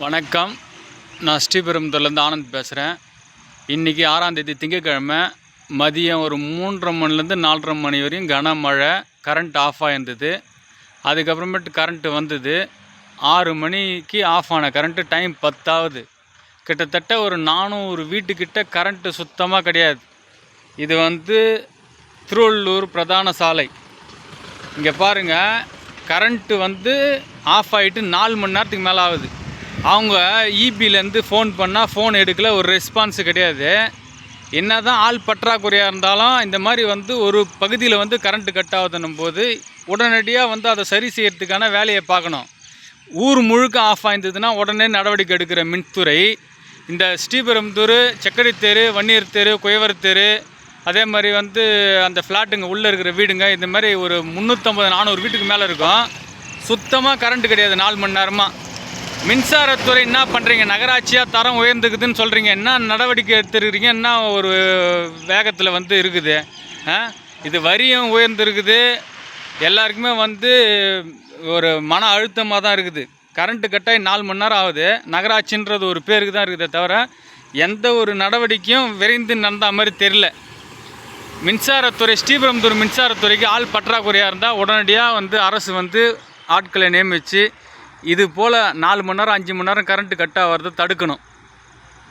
வணக்கம். நான் ஸ்ரீபெரும்புதூர்லேருந்து ஆனந்த் பேசுகிறேன் இன்றைக்கி ஆறாந்தேதி திங்கக்கிழமை மதியம் ஒரு மூன்றரை மணிலேருந்து நாலரை மணி வரையும் கனமழை கரண்ட் ஆஃப் ஆகிருந்தது அதுக்கப்புறமேட்டு கரண்ட்டு வந்தது. ஆறு மணிக்கு ஆஃப் ஆன கரண்ட்டு டைம் பத்தாவது. கிட்டத்தட்ட ஒரு நானூறு வீட்டுக்கிட்ட கரண்ட்டு சுத்தமாக கிடையாது. இது வந்து திருவள்ளூர் பிரதான சாலை. இங்கே பாருங்கள் கரண்ட்டு வந்து ஆஃப் ஆகிட்டு நாலு மணி நேரத்துக்கு மேலே ஆகுது அவங்க இபிலேருந்து ஃபோன் பண்ணால் ஃபோன் எடுக்கல ஒரு ரெஸ்பான்ஸு கிடையாது. என்ன தான் ஆள் பற்றாக்குறையாக இருந்தாலும் இந்த மாதிரி வந்து ஒரு பகுதியில் வந்து கரண்ட்டு கட் ஆகுதுன்னும் போது உடனடியாக வந்து அதை சரி செய்யறதுக்கான வேலையை பார்க்கணும். ஊர் முழுக்க ஆஃப் ஆயிருந்ததுன்னா உடனே நடவடிக்கை எடுக்கிற மின்துறை இந்த ஸ்ரீபெரும்புதூர் செக்கடி தெரு வன்னியர் தெரு குயவர் தெரு அதே மாதிரி வந்து அந்த ஃப்ளாட்டுங்க உள்ளே இருக்கிற வீடுங்க இந்த மாதிரி ஒரு முந்நூற்றம்பது நானூறு வீட்டுக்கு மேலே இருக்கும். சுத்தமாக கரண்ட் கிடையாது நாலு மணி நேரமாக மின்சாரத்துறை என்ன பண்ணுறீங்க நகராட்சியாக தரம் உயர்ந்துக்குதுன்னு சொல்கிறீங்க என்ன நடவடிக்கை எடுத்துருக்கிறீங்க? என்ன ஒரு வேகத்தில் வந்து இருக்குது? இது வரியும் உயர்ந்துருக்குது. எல்லாருக்குமே வந்து ஒரு மன அழுத்தமாக தான் இருக்குது. கரண்ட்டு கட்டாயி நாலு மணி நேரம் ஆகுது. நகராட்சின்றது ஒரு பேருக்கு தான் இருக்குதே தவிர எந்த ஒரு நடவடிக்கையும் விரைந்து நடந்த மாதிரி தெரில மின்சாரத்துறை ஸ்ரீபெரும்புதூர் மின்சாரத்துறைக்கு ஆள் பற்றாக்குறையாக இருந்தால் உடனடியாக வந்து அரசு வந்து ஆட்களை நியமித்து இது போல் நாலு மணி நேரம் அஞ்சு மணி நேரம் கரண்ட்டு கட் ஆகிறத தடுக்கணும்.